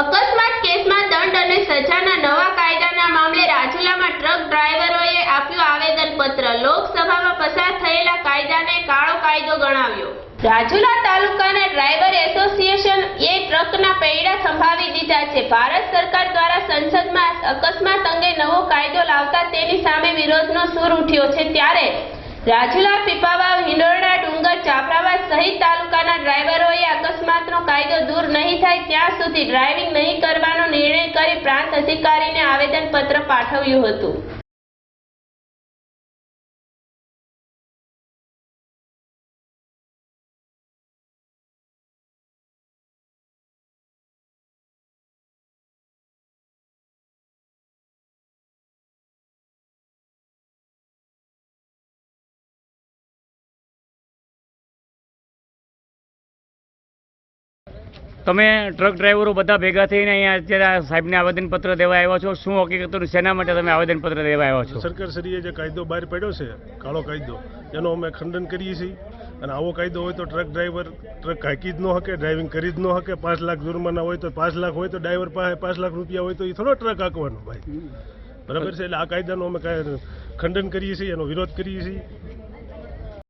અકસ્માત કેસમાં દંડ અને સજાના નવા કાયદાના મામલે રાજુલામાં ટ્રક ડ્રાઈવરોએ આપ્યું આવેદનપત્ર. લોકસભામાં પસાર થયેલા કાયદાને કાળો કાયદો ગણાવ્યો. રાજુલા તાલુકાના ડ્રાઈવર એસોસિએશન એ ટ્રકના પૈડા સંભાવી દીધા છે. ભારત સરકાર દ્વારા સંસદમાં અકસ્માત અંગે નવો કાયદો લાવતા તેની સામે વિરોધનો સૂર ઉઠ્યો છે. ત્યારે રાજુલા, પીપાવાવ, હિંડોરડા, ડુંગર ચાપરાવાદ સહિત તાલુકાના ડ્રાઈવરોએ સુધી ડ્રાઇવિંગ નહીં કરવાનો નિર્ણય કરી પ્રાંત અધિકારીને આવેદનપત્ર પાઠવ્યું હતું. તમે ટ્રક ડ્રાઈવરો બધા ભેગા થઈને અહીંયા અત્યારે સાહેબને આવેદનપત્ર દેવા આવ્યા છો? શું હકીકતનું? શેના માટે તમે આવેદનપત્ર દેવા આવ્યા છો? સરકારશ્રીએ જે કાયદો બહાર પાડ્યો છે, કાળો કાયદો, એનો અમે ખંડન કરીએ છીએ. અને આવો કાયદો હોય તો ટ્રક ડ્રાઈવર ટ્રક હાંકી જ ન શકે ડ્રાઇવિંગ કરી જ ન શકે પાંચ લાખ જુર્માના હોય તો પાંચ લાખ હોય તો ડ્રાઈવર પાસે પાંચ લાખ રૂપિયા હોય તો એ થોડો ટ્રક હાંકવાનો ભાઈ બરાબર છે? એટલે આ કાયદાનો અમે ખંડન કરીએ છીએ, એનો વિરોધ કરીએ છીએ.